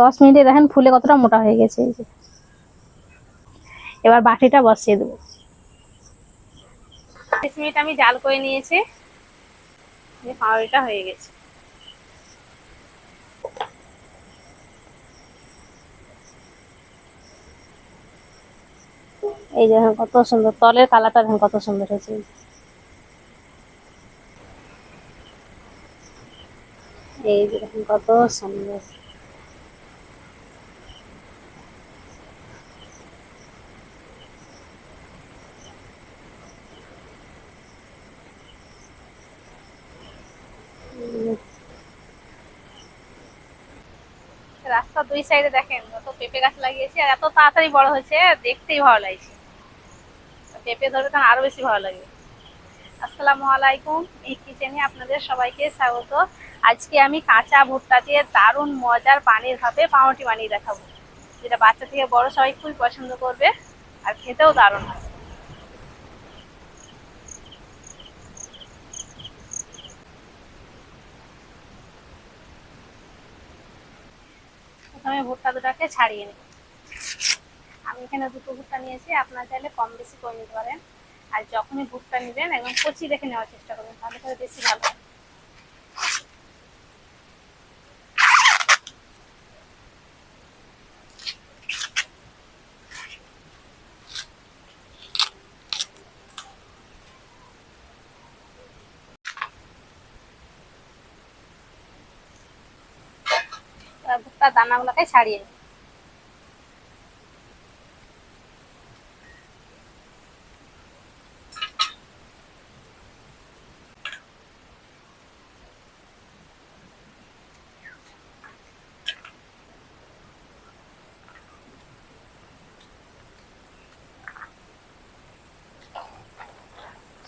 দশ মিনিটে দেখেন ফুলে কতটা মোটা হয়ে গেছে এই যে। এবার বাটিটা বসিয়ে দেবো। মিনিট আমি জাল করে নিয়েছি এই পাউরিটা হয়ে গেছে। এই যে দেখেন কত সুন্দর তলের কালারটা দেখেন কত সুন্দর হয়েছে। এই যে। এই যে দেখেন কত সুন্দর। রাস্তা দুই সাইডে দেখেন, কত পেঁপে গাছ লাগিয়েছি আর এত তাড়াতাড়ি বড় হয়েছে, দেখতেই ভালো লাগছে। পেঁপে ধরবে তখন আরও বেশি ভালো লাগবে আসসালামু আলাইকুম, এই কিচেনে আপনাদের সবাইকে স্বাগত। আজকে আমি কাঁচা ভুট্টা দিয়ে দারুণ মজার পানির ভাপে পাউরুটি বানিয়ে দেখাবো। যেটা বাচ্চা থেকে বড় সবাই খুবই পছন্দ করবে আর খেতেও দারুণ হবে প্রথমে ভুট্টা দুটাকে ছাড়িয়ে নিই। আমি এখানে দুটো ভুট্টা নিয়েছি, আপনার চাইলে কম বেশি করে নিতে পারেন। আর যখনই ভুট্টা নেবেন, একদম কচি দেখে নেওয়ার চেষ্টা করবেন, তাহলে বেশি ভালো ভুট্টার দানাগুলোকে ছাড়িয়ে নিই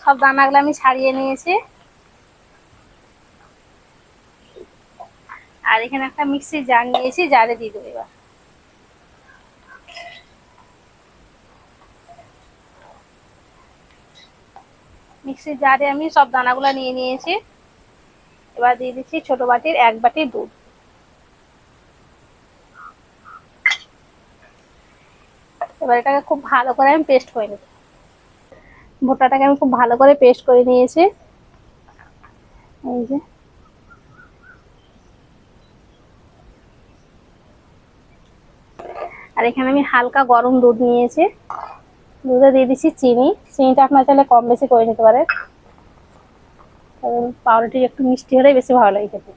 সব দানাগুলো আমি ছাড়িয়ে নিয়েছি আর এখানে একটা মিক্সির জার নিয়েছি, জারে দিয়ে দেবো এবার। মিক্সির জারে আমি সব দানাগুলো নিয়ে নিয়েছি। এবার দিয়ে দিচ্ছি ছোট বাটির এক বাটি দুধ। এবার এটাকে খুব ভালো করে আমি পেস্ট করে নেব। ভুট্টাটাকে আমি খুব ভালো করে পেস্ট করে নিয়েছি। এই যে। আর এখানে আমি হালকা গরম দুধ নিয়েছি। দুধে দিয়ে দিচ্ছি চিনি। চিনিটা আপনার চাইলে কম বেশি করে নিতে কারণ পাউরুটি একটু মিষ্টি হলেই বেশি ভালো লাগে খেতে।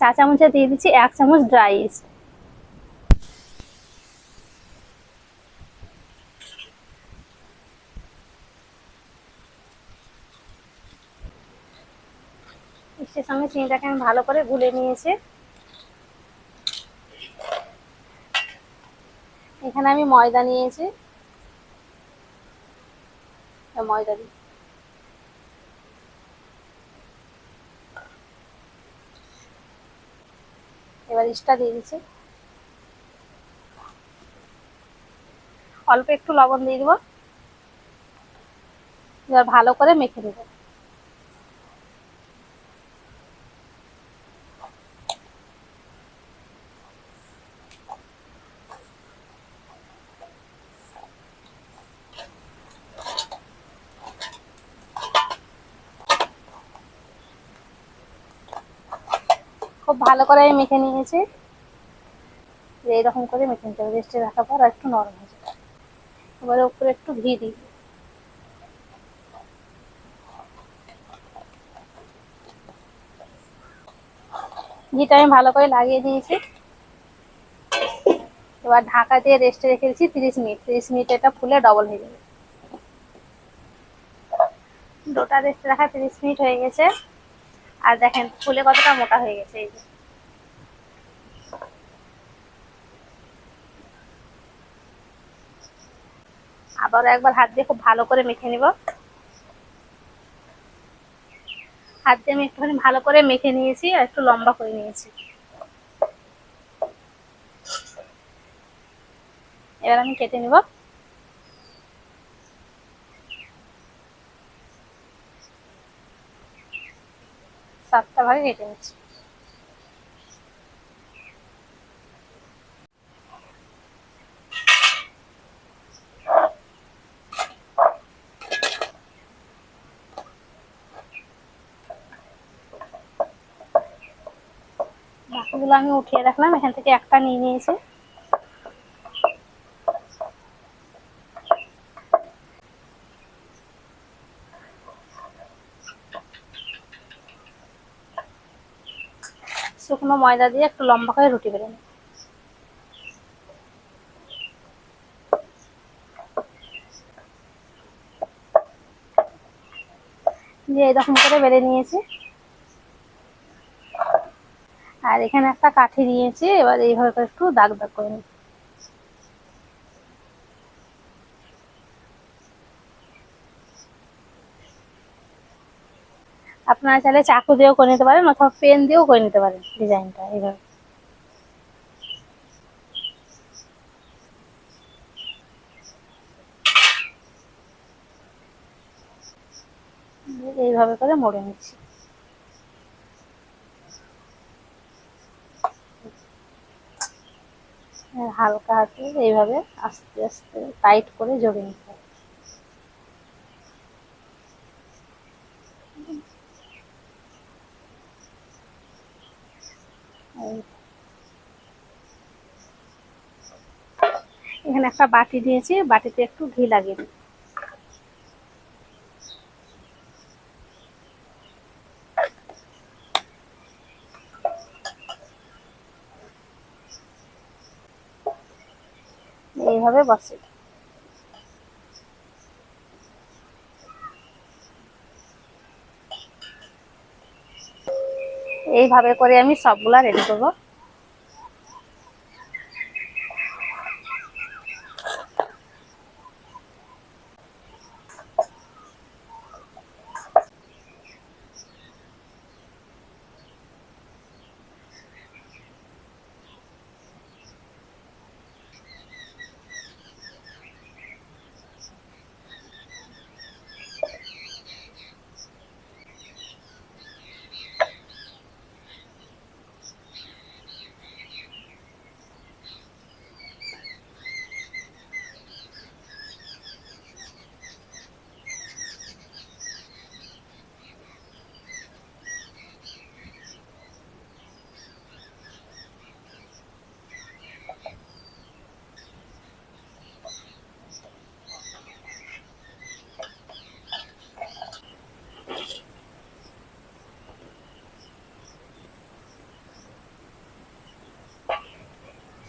চা চামচে দিয়ে দিচ্ছি এক চামচ ড্রাই ইস্ট। ইস্টের সঙ্গে চিনিটাকে আমি ভালো করে গুলে নিয়েছি। এখানে আমি ময়দা নিয়েছি। ময়দা দিই এবার ইস্টা দিয়ে দিচ্ছি। অল্প একটু লবণ দিয়ে দিব। এবার ভালো করে মেখে দেবো খুব ভালো করে আমি মেখে নিয়েছি। এইরকম করে মেখে নিতে হবে রেস্টে রাখার পর একটু নরম হয়ে যাবে। এবারে উপরে একটু ঘি দিই। ঘিটা আমি ভালো করে লাগিয়ে দিয়েছি। এবার ঢাকা দিয়ে রেস্টে রেখে দিচ্ছি তিরিশ মিনিট। তিরিশ মিনিট এটা ফুলে ডবল হয়ে যাবে। ডোটা রেস্টে রাখা তিরিশ মিনিট হয়ে গেছে। আর দেখেন, ফুলে কতটা মোটা হয়ে গেছে এই যে। আবার একবার হাত দিয়ে খুব ভালো করে মেখে নিব। হাত দিয়ে আমি একটুখানি ভালো করে মেখে নিয়েছি আর একটু লম্বা করে নিয়েছি। এবার আমি কেটে নিব। সাতটা ভাগে কেটে নিচ্ছি। বাকিগুলো আমি উঠিয়ে রাখলাম এখান থেকে একটা নিয়ে নিয়েছি। শুকনো ময়দা দিয়ে একটু লম্বা করে রুটি বেলে নিন এরকম করে বেড়ে নিয়েছি। আর এখানে একটা কাঠি দিয়েছি, এবার এইভাবে একটু দাগ দাগ করে নিই। আপনারা চাইলে চাকু দিয়েও করে নিতে পারেন অথবা পেন দিয়েও করে নিতে পারেন ডিজাইনটা এইভাবে। এইভাবে করে মোড়ে নিচ্ছি। হালকা হাতে এইভাবে আস্তে আস্তে টাইট করে জড়িয়ে নিতে হবে এখানে একটা বাটি দিয়েছি, বাটিতে একটু ঘি লাগিয়ে দিই। এইভাবে বসে। এইভাবে করে আমি সবগুলা রেডি করব।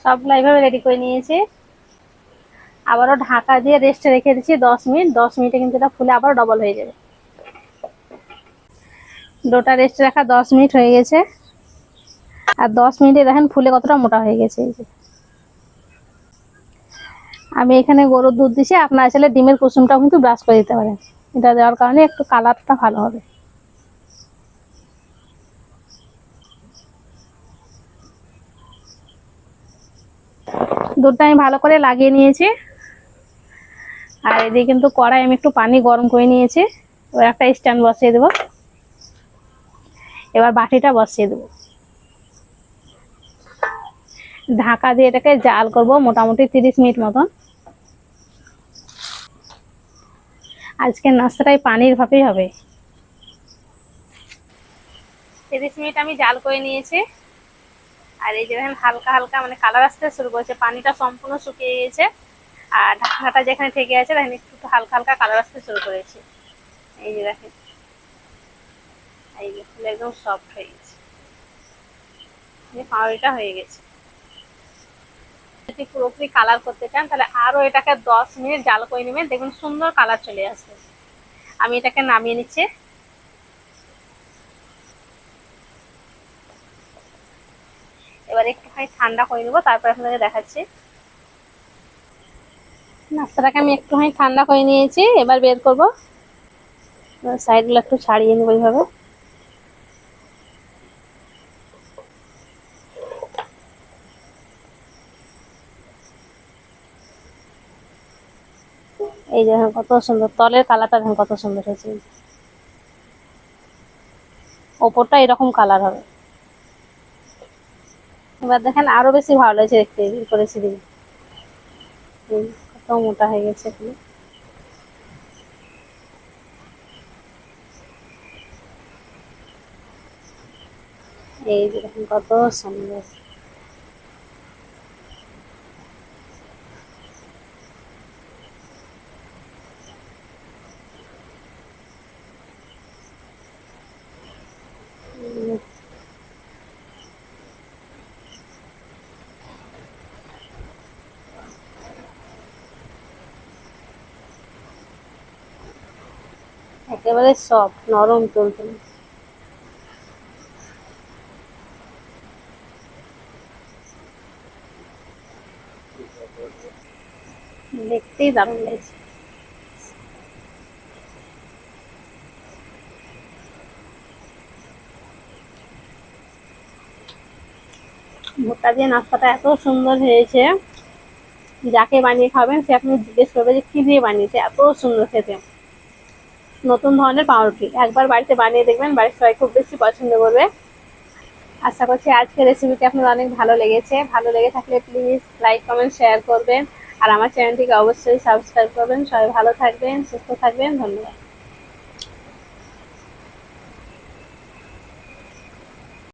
সবগুলো এইভাবে রেডি করে নিয়েছি। আবারও ঢাকা দিয়ে রেস্টে রেখে দিচ্ছি দশ মিনিট। দশ মিনিটে কিন্তু এটা ফুলে আবার ডবল হয়ে যাবে। ডোটা রেস্টে রাখা দশ মিনিট হয়ে গেছে। আর দশ মিনিটে দেখেন ফুলে কতটা মোটা হয়ে গেছে এই যে। আমি এখানে গরুর দুধ দিছি, আপনার চাইলে ডিমের কুসুমটাও কিন্তু ব্রাশ করে দিতে পারেন। এটা দেওয়ার কারণে একটু কালারটা ভালো হবে। দুধটা আমি ভালো করে লাগিয়ে নিয়েছি। আর এদিকে কিন্তু কড়াই আমি একটু পানি গরম করে নিয়েছি। ওর একটা স্ট্যান্ড বসিয়ে দেবো। এবার বাটিটা বসিয়ে দেবো। ঢাকা দিয়ে এটাকে জাল করব মোটামুটি তিরিশ মিনিট মতন। আজকের নাস্তাটাই পানির ভাবেই হবে। তিরিশ মিনিট আমি জাল করে নিয়েছি। আর এই যে দেখেন, হালকা হালকা মানে কালার আসতে শুরু করেছে, পানিটা সম্পূর্ণ শুকিয়ে গেছে আর ঢাকনাটা যেখানে থেকে আছে, দেখেন, একটু হালকা হালকা কালার আসতে শুরু করেছে। এই যে দেখেন, এই যে ফুল একদম সফট হয়ে গেছে। পাউরিটা হয়ে গেছে। যদি পুরোপুরি কালার করতে চান, তাহলে আরও এটাকে দশ মিনিট জাল করে নেবেন। দেখুন সুন্দর কালার চলে আসবে। আমি এটাকে নামিয়ে নিচ্ছি। এবার একটুখানি ঠান্ডা করে নেব, তারপর আপনাদের দেখাচ্ছি। নাস্তাটাকে আমি একটুখানি ঠান্ডা করে নিয়েছি, এবার বের করব। সাইডগুলো একটু ছাড়িয়ে নেব এইভাবে। এই যে কত সুন্দর, তলের কালারটা দেখেন কত সুন্দর হয়েছে। ওপরটা এরকম কালার হবে। এবার দেখেন আরও বেশি ভালো লাগছে দেখতে করেছি দিদি কত মোটা হয়ে গেছে এগুলো। এই দেখুন কত সুন্দর। একেবারে সফট নরম তুলতুলে দেখতেই দারুণ লাগছে। ভুট্টা দিয়ে নাস্তাটা এত সুন্দর হয়েছে, যাকে বানিয়ে খাবেন সে আপনি জিজ্ঞেস করবে যে, কি দিয়ে বানিয়েছে? এত সুন্দর খেতে। নতুন ধরনের পাউরুটি। একবার বাড়িতে বানিয়ে দেখবেন, বাড়ির সবাই খুব বেশি পছন্দ করবে। আশা করছি আজকের রেসিপিটি আপনার অনেক ভালো লেগেছে। ভালো লেগে থাকলে প্লিজ লাইক কমেন্ট শেয়ার করবেন। আর আমার চ্যানেলটিকে অবশ্যই সাবস্ক্রাইব করবেন। সবাই ভালো থাকবেন, সুস্থ থাকবেন। ধন্যবাদ।